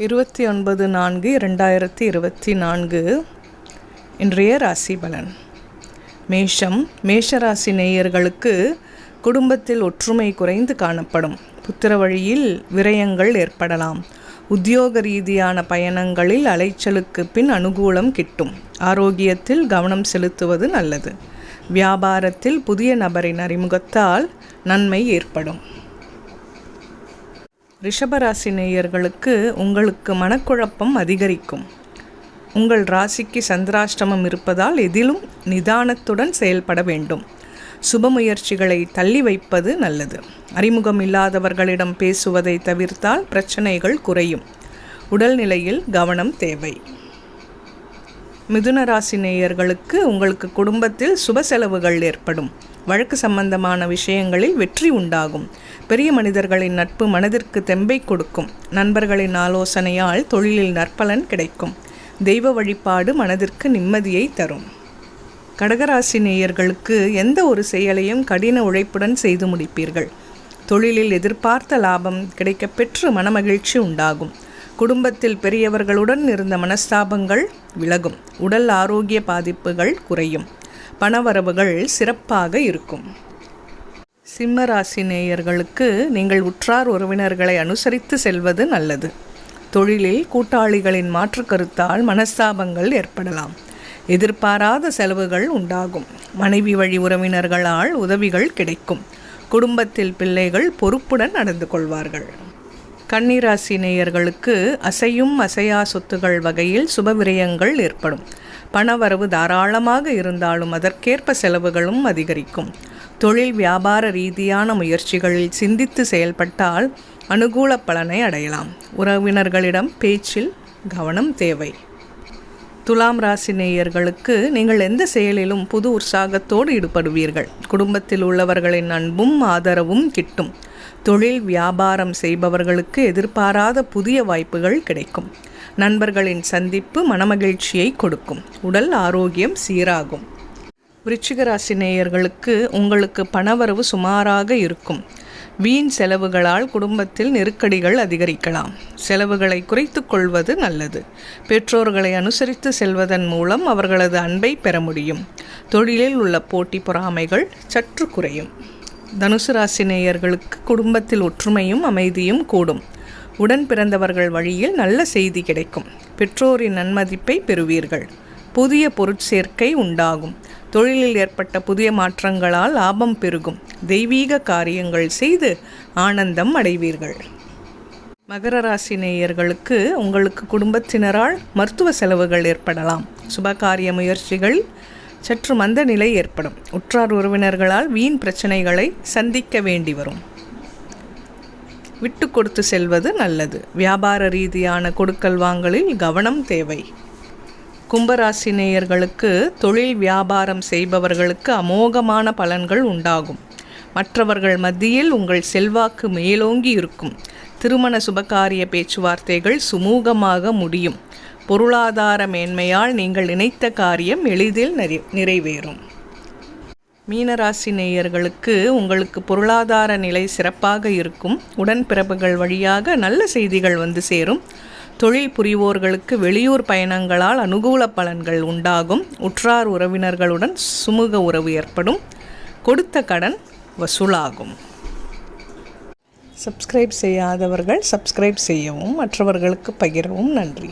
இருபத்தி ஒன்பது நான்கு இரண்டாயிரத்தி இருபத்தி நான்கு. இன்றைய ராசி பலன். மேஷம் மேஷராசி நேயர்களுக்கு குடும்பத்தில் ஒற்றுமை குறைந்து காணப்படும். புத்திர வழியில் விரயங்கள் ஏற்படலாம். உத்தியோக ரீதியான பயணங்களில் அலைச்சலுக்கு பின் அனுகூலம் கிட்டும். ஆரோக்கியத்தில் கவனம் செலுத்துவது நல்லது. வியாபாரத்தில் புதிய நபரின் அறிமுகத்தால் நன்மை ஏற்படும். ரிஷபராசி நேயர்களுக்கு உங்களுக்கு மனக்குழப்பம் அதிகரிக்கும். உங்கள் ராசிக்கு சந்திராஷ்டமம் இருப்பதால் எதிலும் நிதானத்துடன் செயல்பட வேண்டும். சுப முயற்சிகளை தள்ளி வைப்பது நல்லது. அறிமுகம் இல்லாதவர்களிடம் பேசுவதை தவிர்த்தால் பிரச்சனைகள் குறையும். உடல்நிலையில் கவனம் தேவை. மிதுன ராசி நேயர்களுக்கு உங்களுக்கு குடும்பத்தில் சுப செலவுகள் ஏற்படும். வழக்கு சம்பந்தமான விஷயங்களில் வெற்றி உண்டாகும். பெரிய மனிதர்களின் நட்பு மனதிற்கு தெம்பை கொடுக்கும். நண்பர்களின் ஆலோசனையால் தொழிலில் நற்பலன் கிடைக்கும். தெய்வ வழிபாடு மனதிற்கு நிம்மதியை தரும். கடகராசி நேயர்களுக்கு எந்த ஒரு செயலையும் கடின உழைப்புடன் செய்து முடிப்பீர்கள். தொழிலில் எதிர்பார்த்த லாபம் கிடைக்கப்பெற்று மனமகிழ்ச்சி உண்டாகும். குடும்பத்தில் பெரியவர்களுடன் இருந்த மனஸ்தாபங்கள் விலகும். உடல் ஆரோக்கிய பாதிப்புகள் குறையும். பணவரவுகள் சிறப்பாக இருக்கும். சிம்மராசி நேயர்களுக்கு நீங்கள் உற்றார் உறவினர்களை அனுசரித்து செல்வது நல்லது. தொழிலில் கூட்டாளிகளின் மாற்று கருத்தால் மனஸ்தாபங்கள் ஏற்படலாம். எதிர்பாராத செலவுகள் உண்டாகும். மனைவி வழி உறவினர்களால் உதவிகள் கிடைக்கும். குடும்பத்தில் பிள்ளைகள் பொறுப்புடன் நடந்து கொள்வார்கள். கன்னிராசி நேயர்களுக்கு அசையும் அசையா சொத்துகள் வகையில் சுபவிரயங்கள் ஏற்படும். பணவரவு தாராளமாக இருந்தாலும் அதற்கேற்ப செலவுகளும் அதிகரிக்கும். தொழில் வியாபார ரீதியான முயற்சிகளில் சிந்தித்து செயல்பட்டால் அனுகூல பலனை அடையலாம். உறவினர்களிடம் பேச்சில் கவனம் தேவை. துலாம் ராசி நேயர்களுக்கு நீங்கள் எந்த செயலிலும் புது உற்சாகத்தோடு ஈடுபடுவீர்கள். குடும்பத்தில் உள்ளவர்களின் அன்பும் ஆதரவும் கிட்டும். தொழில் வியாபாரம் செய்பவர்களுக்கு எதிர்பாராத புதிய வாய்ப்புகள் கிடைக்கும். நண்பர்களின் சந்திப்பு மனமகிழ்ச்சியை கொடுக்கும். உடல் ஆரோக்கியம் சீராகும். விருச்சிகராசி நேயர்களுக்கு உங்களுக்கு பணவரவு சுமாராக இருக்கும். வீண் செலவுகளால் குடும்பத்தில் நெருக்கடிகள் அதிகரிக்கலாம். செலவுகளை குறைத்து கொள்வது நல்லது. பெற்றோர்களை அனுசரித்து செல்வதன் மூலம் அவர்களது அன்பை பெற முடியும். தொழிலில் உள்ள போட்டி பொறாமைகள் சற்று குறையும். தனுசு ராசி நேயர்களுக்கு குடும்பத்தில் ஒற்றுமையும் அமைதியும் கூடும். உடன் பிறந்தவர்கள் வழியில் நல்ல செய்தி கிடைக்கும். பெற்றோரின் நன்மதிப்பை பெறுவீர்கள். புதிய பொருட்சேர்க்கை உண்டாகும். தொழிலில் ஏற்பட்ட புதிய மாற்றங்களால் லாபம் பெருகும். தெய்வீக காரியங்கள் செய்து ஆனந்தம் அடைவீர்கள். மகர ராசி நேயர்களுக்கு உங்களுக்கு குடும்பத்தினரால் மருத்துவ செலவுகள் ஏற்படலாம். சுபகாரிய முயற்சிகள் சற்று மந்த நிலை ஏற்படும். உற்றார் உறவினர்களால் வீண் பிரச்சனைகளை சந்திக்க வேண்டி வரும். விட்டு கொடுத்து செல்வது நல்லது. வியாபார ரீதியான கொடுக்கல் வாங்கலில் கவனம் தேவை. கும்பராசினேயர்களுக்கு தொழில் வியாபாரம் செய்பவர்களுக்கு அமோகமான பலன்கள் உண்டாகும். மற்றவர்கள் மத்தியில் உங்கள் செல்வாக்கு மேலோங்கி இருக்கும். திருமண சுபகாரிய பேச்சுவார்த்தைகள் சுமூகமாக முடியும். பொருளாதார மேன்மையால் நீங்கள் நினைத்த காரியம் எளிதில் நிறைவேறும். மீனராசி நேயர்களுக்கு உங்களுக்கு பொருளாதார நிலை சிறப்பாக இருக்கும். உடன்பிறப்புகள் வழியாக நல்ல செய்திகள் வந்து சேரும். தொழில் புரிவோர்களுக்கு வெளியூர் பயணங்களால் அனுகூல பலன்கள் உண்டாகும். உற்றார் உறவினர்களுடன் சுமூக உறவு ஏற்படும். கொடுத்த கடன் வசூலாகும். சப்ஸ்கிரைப் செய்யாதவர்கள் சப்ஸ்கிரைப் செய்யவும் மற்றவர்களுக்கு பகிரவும் நன்றி.